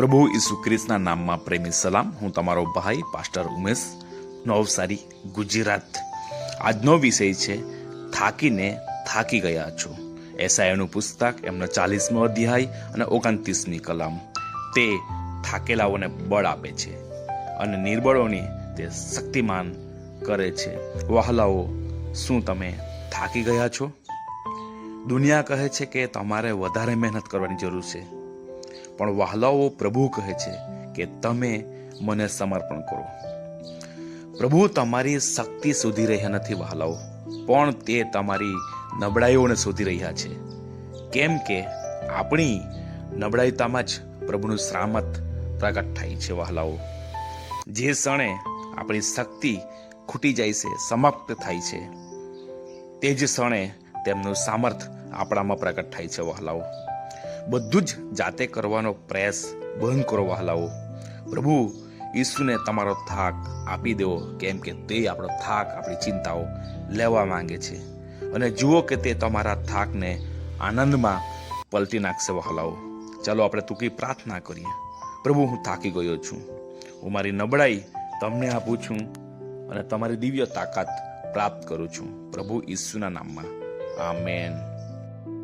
પ્રભુ ઈસુ ખ્રિસ્તના નામમાં પ્રેમી સલામ. હું તમારો ભાઈ, પાસ્ટર ઉમેશ નવસારી, ગુજરાત. આજનો વિષય છે, થાકીને થાકી ગયા છો. એસઆઈનું પુસ્તક, એમનો ચાલીસમો અધ્યાય અને ઓગણત્રીસમી કલમ. તે થાકેલાઓને બળ આપે છે અને નિર્બળોની તે શક્તિમાન કરે છે. વહાલાઓ, શું તમે થાકી ગયા છો? દુનિયા કહે છે કે તમારે વધારે મહેનત કરવાની જરૂર છે. પણ વહાલાઓ પ્રભુ કહે છે કે તમે મને સમર્પણ કરો. પ્રભુ, તમારી શક્તિ શોધી રહ્યા નથી વહાલાઓ, પણ તે તમારી નબળાઈઓને શોધી રહ્યા છે. કેમ કે આપણી નબળાઈતામાં જ પ્રભુનું શ્રામત પ્રગટ થાય છે વહાલાઓ. જે ક્ષણે આપણી શક્તિ ખૂટી જાય છે, સમાપ્ત થાય છે, તે જ ક્ષણે તેમનું સામર્થ આપણામાં પ્રગટ થાય છે વહાલાઓ. બધું જ જાતે કરવાનો પ્રયાસ બંધ કરો વહાલાઓ. પ્રભુ, ઈસુને તમારો થાક આપી દેવો, કેમ કે તે આપણો થાક, આપણી ચિંતાઓ લેવા માંગે છે. અને જુઓ કે તે તમારા થાકને આનંદમાં પલટી નાખશે વહાલાઓ. ચાલો આપણે ટૂંકી પ્રાર્થના કરીએ. પ્રભુ, હું થાકી ગયો છું. હું મારી નબળાઈ તમને આપું છું અને તમારી દિવ્ય તાકાત પ્રાપ્ત કરું છું. પ્રભુ, ઈસુના નામમાં. આમેન.